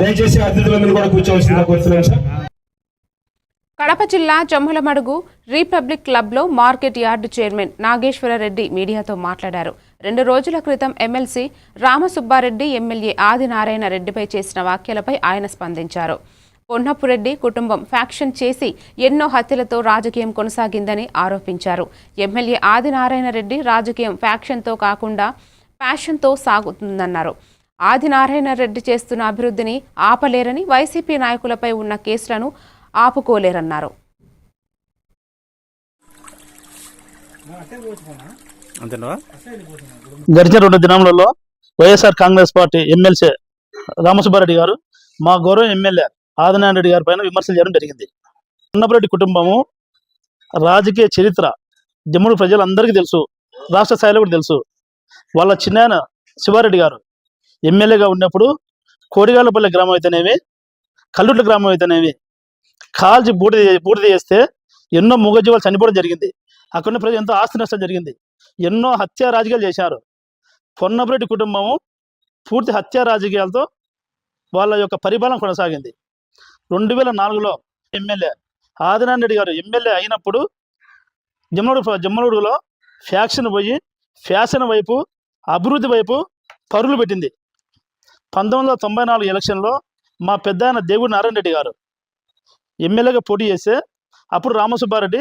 దయచేసి అతిథులందరూ కూడా కూర్చోవలసిందిగా కోరుతున్నాను సార్ కడప జిల్లా జమ్మలమడుగు రీపబ్లిక్ క్లబ్లో మార్కెట్ యార్డు చైర్మన్ నాగేశ్వరరెడ్డి మీడియాతో మాట్లాడారు. రెండు రోజుల క్రితం ఎమ్మెల్సీ రామసుబ్బారెడ్డి ఎమ్మెల్యే ఆదినారాయణ రెడ్డిపై చేసిన వ్యాఖ్యలపై ఆయన స్పందించారు. పొన్నప్పురెడ్డి కుటుంబం ఫ్యాక్షన్ చేసి ఎన్నో హత్యలతో రాజకీయం కొనసాగిందని ఆరోపించారు. ఎమ్మెల్యే ఆదినారాయణ రెడ్డి రాజకీయం ఫ్యాక్షన్తో కాకుండా ప్యాషన్తో సాగుతుందన్నారు. ఆదినారాయణ రెడ్డి చేస్తున్న అభివృద్ధిని ఆపలేరని వైసీపీ నాయకులపై ఉన్న కేసులను ఆపుకోలేరన్నారు. అంతేనా? గడిచిన రెండు దినములలో YSR Congress party MLC Ramasubbareddy garu మా గౌరవ ఎమ్మెల్యే ఆదినారాయణ రెడ్డి గారి పైన విమర్శలు చేయడం జరిగింది. ఉన్నపరెడ్డి కుటుంబము రాజకీయ చరిత్ర జమ్ముడు ప్రజలందరికీ తెలుసు రాష్ట్ర స్థాయిలో కూడా తెలుసు. వాళ్ళ చిన్నాయన శివారెడ్డి గారు ఎమ్మెల్యేగా ఉన్నప్పుడు కోడిగాలపల్లి గ్రామం అయితేనేవి కల్లుట్ల గ్రామం అయితేనేవి కాల్చి బూడిద బూడిద చేస్తే ఎన్నో మూగజీవాలు చనిపోవడం జరిగింది. అక్కడ ప్రజలు ఎంతో ఆస్తి నష్టం జరిగింది. ఎన్నో హత్య రాజకీయాలు చేశారు. పొన్నపురెడ్డి కుటుంబము పూర్తి హత్య రాజకీయాలతో వాళ్ళ యొక్క పరిపాలన కొనసాగింది. రెండు వేల నాలుగులో ఎమ్మెల్యే ఆదినారాయణ రెడ్డి గారు ఎమ్మెల్యే అయినప్పుడు జమ్మలూడు జమ్మలూడులో ఫ్యాక్షన్ పోయి ఫ్యాషన్ వైపు అభివృద్ధి వైపు పరులు పెట్టింది. పంతొమ్మిది వందల తొంభై నాలుగు ఎలక్షన్లో మా పెద్ద ఆయన దేవుడి నారాయణ రెడ్డి గారు ఎమ్మెల్యేగా పోటీ చేస్తే అప్పుడు రామసుబ్బారెడ్డి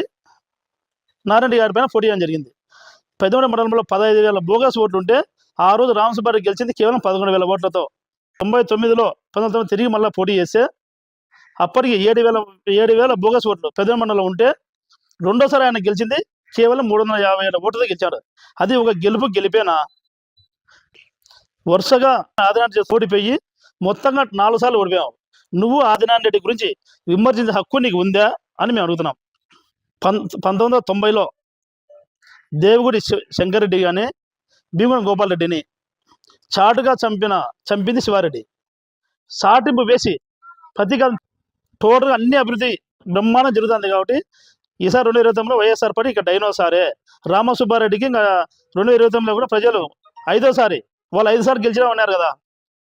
నారాయణ రెడ్డి గారి పైన పోటీ చేయడం జరిగింది. పెద్దగొండ మండలంలో పదహైదు వేల బోగస్ ఓట్లు ఉంటే ఆ రోజు రామసుబ్బారెడ్డి గెలిచింది కేవలం పదకొండు వేల ఓట్లతో. తొంభై తొమ్మిదిలో పంతొమ్మిది తొమ్మిది తిరిగి మళ్ళీ పోటీ చేస్తే అప్పటికి ఏడు వేల ఏడు వేల బోగస్ ఓట్లు పెద్ద మండలం ఉంటే రెండోసారి ఆయన గెలిచింది కేవలం మూడు వందల యాభై ఏళ్ళ ఓట్లతో గెలిచాడు. అది ఒక గెలుపు గెలిపేనా? వరుసగా ఆదినారాయణ చేసి ఓడిపోయి మొత్తంగా నాలుగు సార్లు ఓడిపోయాం. నువ్వు ఆదినారాయణ రెడ్డి గురించి విమర్శించే హక్కు నీకు ఉందా అని మేము అడుగుతున్నాం. పం పంతొమ్మిది వందల తొంభైలో దేవగుడి శ- శంకరెడ్డి కానీ భీమన్ గోపాల్ రెడ్డిని చాటుగా చంపిన చంపింది శివారెడ్డి. సాటింపు వేసి ప్రతిగా టోటల్గా అన్ని అభివృద్ధి బ్రహ్మాండం జరుగుతుంది కాబట్టి ఈసారి రెండు ఇరవై తొమ్మిదిలో వైఎస్ఆర్ పార్టీ ఇక డైనోసారే. రామసుబ్బారెడ్డికి ఇంకా రెండు ఇరవై తొమ్మిదిలో కూడా ప్రజలు ఐదోసారి వాళ్ళు ఐదు సార్లు గెలిచినా ఉన్నారు కదా.